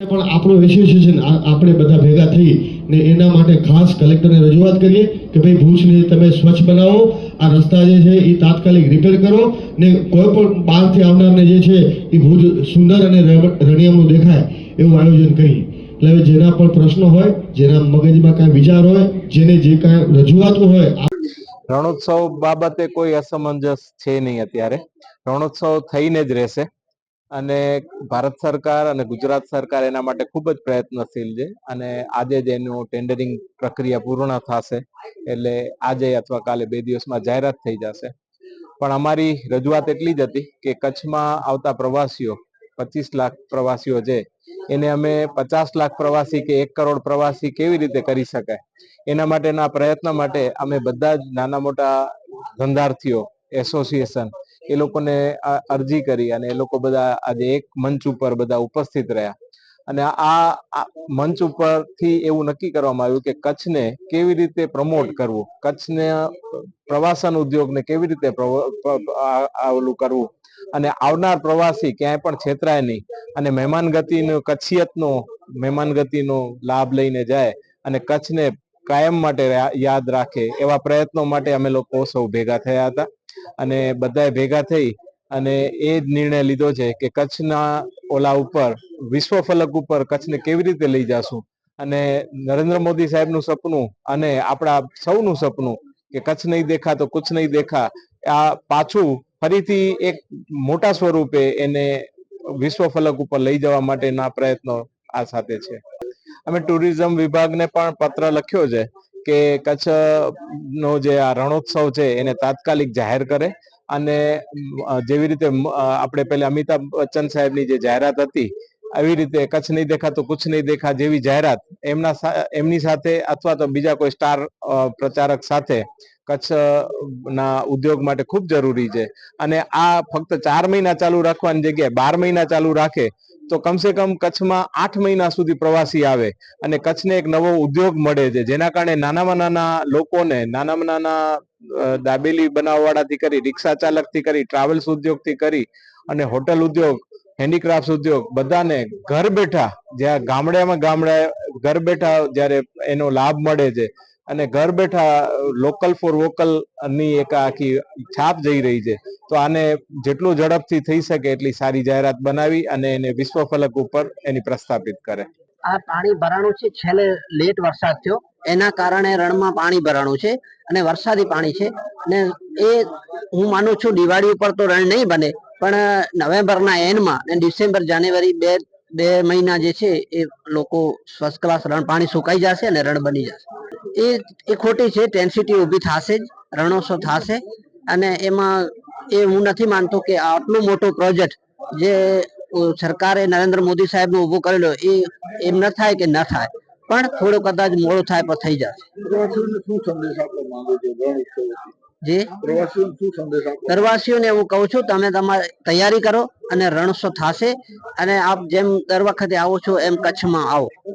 પણ આપણો એસોસિએશન આપણે બધા ભેગા થઈ ને એના માટે ખાસ કલેક્ટરને રજૂઆત કરીએ કે ભાઈ ભુજને તમે સ્વચ્છ બનાવો, આ રસ્તા જે છે એ તાત્કાલિક રિપેર કરો ને કોઈ પણ બહારથી આવનારને જે છે એ ભુજ સુંદર અને રમ- દેખાય એવું આયોજન કરીએ. એટલે હવે જેના પણ પ્રશ્નો હોય, જેના મગજમાં કાંઈ વિચાર હોય, જેને જે કાંઈ રજૂઆતો હોય રણોત્સવ બાબતે કોઈ અસમંજસ છે નહીં અત્યારે. રણોત્સવ થઈને જ રહેશે. અને ભારત સરકાર અને ગુજરાત સરકાર એના માટે ખૂબ જ પ્રયત્નશીલ છે અને આજે જ એનું ટેન્ડરિંગ પ્રક્રિયા પૂર્ણ થશે એટલે આજે અથવા કાલે બે દિવસમાં જાહેરાત થઈ જશે. પણ અમારી રજૂઆત એટલી જ હતી કે કચ્છમાં આવતા પ્રવાસીઓ, પચીસ લાખ પ્રવાસીઓ છે, એને અમે પચાસ લાખ પ્રવાસી કે એક કરોડ પ્રવાસી કેવી રીતે કરી શકાય? એના માટેના પ્રયત્ન માટે અમે બધા જ નાના મોટા ધંધાર્થીઓ એસોસિએશન એ લોકોને અરજી કરી અને એ લોકો બધા આજે એક મંચ ઉપર બધા ઉપસ્થિત રહ્યા. અને આ મંચ ઉપરથી એવું નક્કી કરવામાં આવ્યું કે કચ્છને કેવી રીતે પ્રમોટ કરવું, કચ્છને પ્રવાસન ઉદ્યોગને કેવી રીતે ઓલું કરવું. અને આવનાર પ્રવાસી ક્યાંય પણ છેતરાય નહીં. અને મહેમાન ગતિનો, કચ્છિયતનો મહેમાન ગતિનો લાભ લઈને જાય અને કચ્છને કાયમ માટે યાદ રાખે એવા પ્રયત્નો માટે અમે લોકો સૌ ભેગા થયા હતા. અને બધાએ ભેગા થઈ અને એ જ નિર્ણય લીધો છે કે કચ્છના ઓલા ઉપર, વિશ્વ ફલક ઉપર કચ્છને કેવી રીતે લઈ જશું? અને નરેન્દ્ર મોદી સાહેબનું સપનું અને આપણા સૌનું સપનું કે કચ્છ નહીં દેખા તો કુછ નહીં દેખા, આ પાછું ફરીથી એક મોટા સ્વરૂપે એને વિશ્વ ફલક ઉપર લઈ જવા માટેના પ્રયત્નો આ સાથે છે. અમે ટુરિઝમ વિભાગને પણ પત્ર લખ્યો છે કે કચ્છ નો જે આ રણોત્સવ છે એને તાત્કાલિક જાહેર કરે અને જેવી રીતે આપણે પેલા અમિતાભ બચ્ચન સાહેબની જે જાહેરાત હતી, આવી રીતે કચ્છ નહીં દેખા તો કુછ નહીં દેખા જેવી જાહેરાત, એમના એમની સાથે અથવા તો બીજા કોઈ સ્ટાર પ્રચારક સાથે કચ્છ ના ઉદ્યોગ માટે ખૂબ જરૂરી છે. અને આ ફક્ત ચાર મહિના ચાલુ રાખવાની જગ્યાએ બાર મહિના ચાલુ રાખે તો કમસે કમ કચ્છમાં આઠ મહિના સુધી પ્રવાસી આવે અને કચ્છને એક નવો ઉદ્યોગ મળે છે, જેના કારણે નાનામાં નાના લોકોને, નાનામાં નાના દાબેલી બનાવવાળાથી કરી, રિક્ષા ચાલકથી કરી, ટ્રાવેલ્સ ઉદ્યોગથી કરી અને હોટલ ઉદ્યોગ, હેન્ડીક્રાફ્ટ ઉદ્યોગ, બધાને ઘર બેઠા, જ્યાં ગામડામાં ગામડા ઘર બેઠા જ્યારે એનો લાભ મળે છે અને ઘર બેઠા લોકલ ફોર વોકલની એક આખી છાપ જઈ રહી છે. તો આને જેટલું ઝડપથી થઈ શકે એટલી સારી જાહેરાત બનાવી અને એને વિશ્વ ફલક ઉપર એની પ્રસ્થાપિત કરે. આ પાણી ભરાણું છે. છેલ્લે લેટ વરસાદ થયો. એના કારણે રણમાં પાણી ભરાણું છે અને વરસાદી પાણી છે. ને એ હું માનું છું દિવાળી ઉપર તો રણ નહીં બને, પણ નવેમ્બરના એન્ડમાં ને ડિસેમ્બર, જાન્યુઆરી બે બે મહિના જે છે એ લોકો ફર્સ્ટ ક્લાસ રણ પાણી સુકાઈ જશે અને રણ બની જશે. એ એ ખોટી છે ટેન્સિટી ઊભી થશે જ રણોત્સવ થશે. અને એમાં એ હું નથી માનતો કે આટલો મોટો પ્રોજેક્ટ જે સરકારે નરેન્દ્ર મોદી સાહેબનો ઊભો કરેલો એ એમ ન થાય કે ન થાય. પણ થોડો કદાચ મોડું થાય પણ થઈ જશે. જે? પ્રવાસીઓને હું કહું છું તમે તમારી તૈયારી કરો અને રણોત્સવ થશે. અને આપ જેમ દર વખતે આવો છો એમ કચ્છમાં આવો.